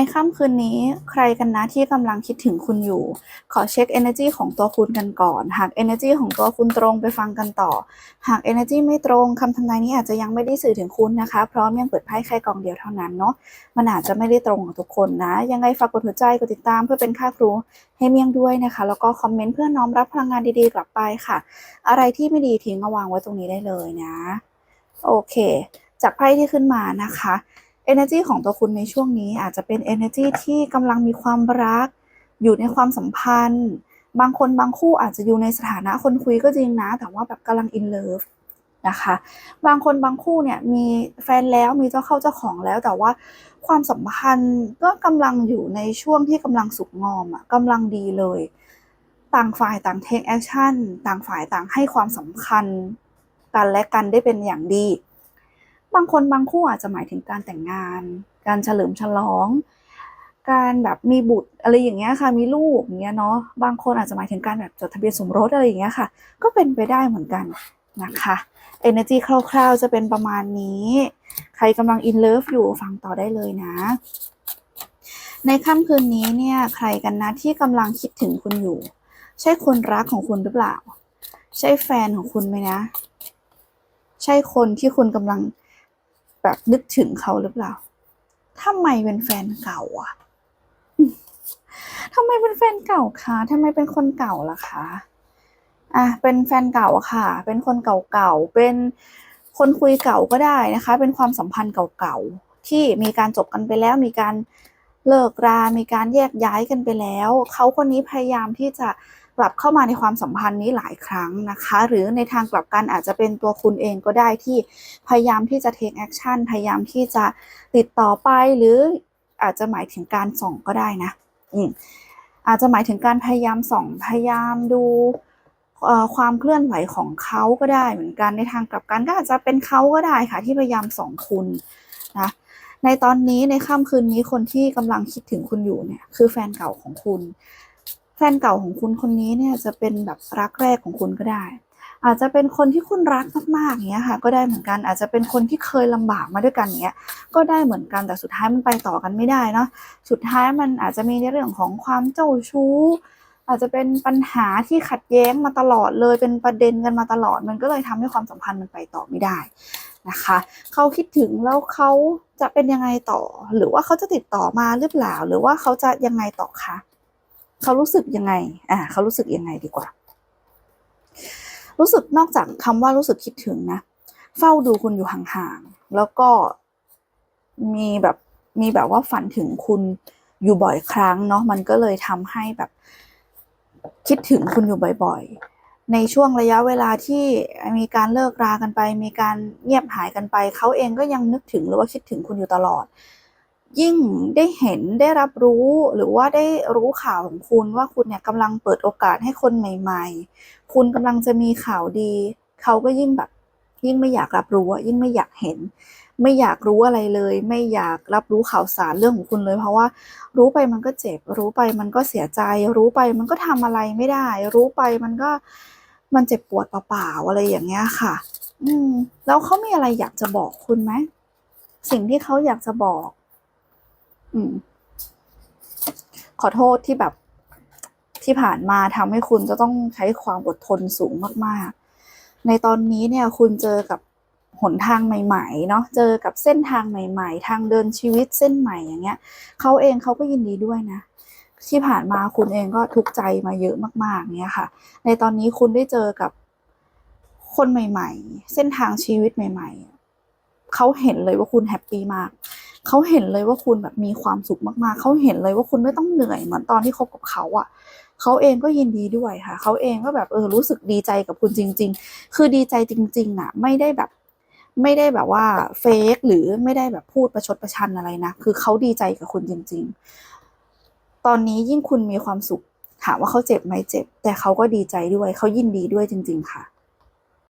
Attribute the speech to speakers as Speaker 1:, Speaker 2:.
Speaker 1: ในค่ำคืนนี้ใครกันนะที่กำลังคิดถึงคุณอยู่ ขอเช็ค energy ของตัวคุณกันก่อน หาก energy ของตัวคุณตรงไปฟังกันต่อ หาก energy ไม่ตรงคำทำนายนี้อาจจะยังไม่ได้สื่อถึงคุณนะคะ เพราะยังเปิดไพ่แค่กองเดียวเท่านั้นเนาะมันอาจจะไม่ได้ตรงกับทุกคนนะ ยังไงฝากกดหัวใจกดติดตามเพื่อเป็นค่าครูให้เมียงด้วยนะคะ แล้วก็คอมเมนต์เพื่อน้อมรับพลังงานดีๆกลับไปค่ะ อะไรที่ไม่ดีทิ้งเอาวางไว้ตรงนี้ได้เลยนะ โอเค จากไพ่ที่ขึ้นมานะคะ energy ของตัวคุณในช่วงนี้อาจจะเป็น energy ที่กำลังมีความรัก อยู่ในความสัมพันธ์ บางคนบางคู่อาจจะอยู่ในสถานะคนคุยก็จริงนะ แต่ว่าแบบกำลัง in love นะคะ บางคนบางคู่เนี่ยมีแฟนแล้วมีเจ้าเข้าเจ้าของแล้ว แต่ว่าความสัมพันธ์ก็กำลังอยู่ในช่วงที่กำลังสุกงอมอะกำลังดีเลย ต่างฝ่ายต่าง take action ต่างฝ่ายต่างให้ความสำคัญกันและกันได้เป็นอย่างดี บางคนบางคู่อาจจะหมายถึงการแต่งงาน การเฉลิมฉลอง การแบบมีบุตรอะไรอย่างเงี้ยค่ะมีลูกอย่างเงี้ยเนาะบางคนอาจจะหมายถึงการแบบจดทะเบียนสมรสอะไรอย่างเงี้ยค่ะ ก็เป็นไปได้เหมือนกันนะคะ energy คร่าวๆจะเป็นประมาณนี้ ใครกำลัง in love อยู่ฟังต่อได้เลยนะ ในค่ำคืนนี้เนี่ยใครกันนะที่กำลังคิดถึงคุณอยู่ ใช่คนรักของคุณหรือเปล่า ใช่แฟนของคุณไหมนะ ใช่คนที่คุณกำลัง แบบนึกถึงเขาหรือเปล่าทำไมเป็นแฟนเก่าอะทำไมเป็นแฟนเก่าคะทำไมเป็นคนเก่าล่ะคะอะเป็นแฟนเก่าค่ะ เป็นคนเก่าๆ เป็นคนคุยเก่าก็ได้นะคะ เป็นความสัมพันธ์เก่าๆ ที่มีการจบกันไปแล้ว มีการเลิกรา มีการแยกย้ายกันไปแล้ว เขาคนนี้พยายามที่จะ กลับเข้ามาในความสัมพันธ์นี้หลายครั้งนะคะ หรือในทางกลับกันอาจจะเป็นตัวคุณเองก็ได้ที่พยายามที่จะ take action พยายามที่จะติดต่อไปหรืออาจจะหมายถึงการส่องก็ได้นะอืมอาจจะหมายถึงการพยายามส่องพยายามดูความเคลื่อนไหวของเขาก็ได้เหมือนกันในทางกลับกันก็อาจจะเป็นเขาก็ได้ค่ะที่พยายามส่องคุณนะในตอนนี้ในค่ำคืนนี้คนที่กำลังคิดถึงคุณอยู่เนี่ยคือแฟนเก่าของคุณ แฟนเก่าของคุณคนนี้เนี่ยจะเป็นแบบรักแรกของคุณก็ได้ อาจจะเป็นคนที่คุณรักมากๆเงี้ยค่ะ ก็ได้เหมือนกันอาจจะเป็นคนที่เคยลำบากมาด้วยกันเงี้ยก็ได้เหมือนกันแต่สุดท้ายมันไปต่อกันไม่ได้เนาะสุดท้ายมันอาจจะมีในเรื่องของความเจ้าชู้ อาจจะเป็นปัญหาที่ขัดแย้งมาตลอดเลยเป็นประเด็นกันมาตลอด มันก็เลยทำให้ความสัมพันธ์มันไปต่อไม่ได้นะคะเขาคิดถึงแล้วเขาจะเป็นยังไงต่อ หรือว่าเขาจะติดต่อมาหรือเปล่า หรือว่าเขาจะยังไงต่อคะ เขารู้สึกยังไง อ่าเขารู้สึกยังไงดีกว่า รู้สึกนอกจากคำว่ารู้สึกคิดถึงนะ เฝ้าดูคุณอยู่ห่างๆ แล้วก็มีแบบมีแบบว่าฝันถึงคุณอยู่บ่อยครั้งเนาะ มันก็เลยทำให้แบบ คิดถึงคุณอยู่บ่อยๆ ในช่วงระยะเวลาที่มีการเลิกรากันไป มีการเงียบหายกันไป เขาเองก็ยังนึกถึงหรือว่าคิดถึงคุณอยู่ตลอด ยิ่งได้เห็นได้รับรู้หรือว่าได้รู้ข่าวของคุณว่าคุณเนี่ยกำลังเปิดโอกาสให้คนใหม่ ๆ คุณกำลังจะมีข่าวดี เขาก็ยิ่งแบบ ยิ่งไม่อยากรับรู้ยิ่งไม่อยากเห็น ไม่อยากรู้อะไรเลย ไม่อยากรับรู้ข่าวสารเรื่องของคุณเลย เพราะว่า รู้ไปมันก็เจ็บ รู้ไปมันก็เสียใจ รู้ไปมันก็ทำอะไรไม่ได้ รู้ไปมันก็มันเจ็บปวดเปล่าๆอะไรอย่างเงี้ยค่ะ อืม แล้วเขามีอะไรอยากจะบอกคุณไหมสิ่งที่เขาอยากจะบอก อืม ขอโทษที่แบบที่ผ่านมาทำให้คุณจะต้องใช้ความอดทนสูงมากๆ ในตอนนี้เนี่ย คุณเจอกับหนทางใหม่ ๆ เนาะเจอกับเส้นทางใหม่ ๆ ทางเดินชีวิตเส้นใหม่อย่างเงี้ยเขาเองเขาก็ยินดีด้วยนะที่ผ่านมาคุณเองก็ทุกใจมาเยอะมากๆเนี่ยค่ะ ในตอนนี้คุณได้เจอกับคนใหม่ ๆ เส้นทางชีวิตใหม่ ๆเขาเห็นเลยว่าคุณแฮปปี้มาก เขาเห็นเลยว่าคุณแบบมีความสุขมากๆ เขาเห็นเลยว่าคุณไม่ต้องเหนื่อยเหมือนตอนที่คบกับเขาอะ่ะเขาเองก็ยินดีด้วยค่ะ เขาเองก็แบบเออรู้สึกดีใจกับคุณจริง ๆ คือดีใจจริง ๆอะ ไม่ได้แบบไม่ได้แบบว่าเฟกหรือไม่ได้แบบพูดประชดประชันอะไรนะ คือเขาดีใจกับคุณจริง ๆ ตอนนี้ยิ่งคุณมีความสุขถามว่าเขาเจ็บไหมเจ็บ แต่เขาก็ดีใจด้วย เขายินดีด้วยจริง ๆ ค่ะ